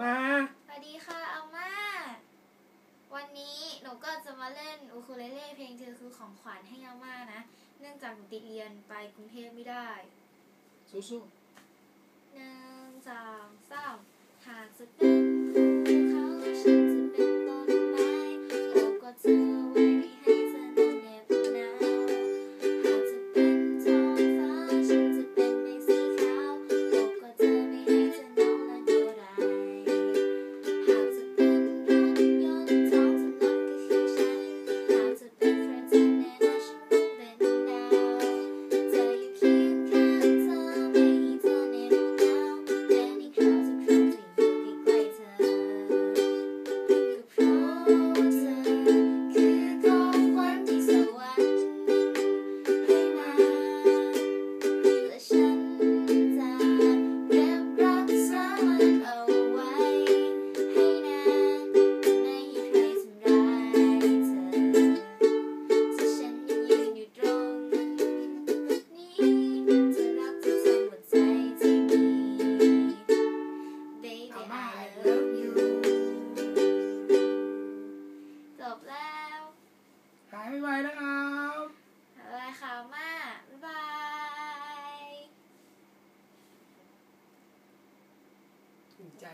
มาสวัสดีค่ะอาม่า วันนี้หนูก็จะมาเล่นอูคูเลเล่เพลงเธอคือของขวัญให้อาม่านะ เนื่องจากหนูติดเรียนไปกรุงเทพไม่ได้สู้ๆหนึ่งสองสามหากจะได้ บายนะครับบายค่ะมาบ๊ายบายถูกใจ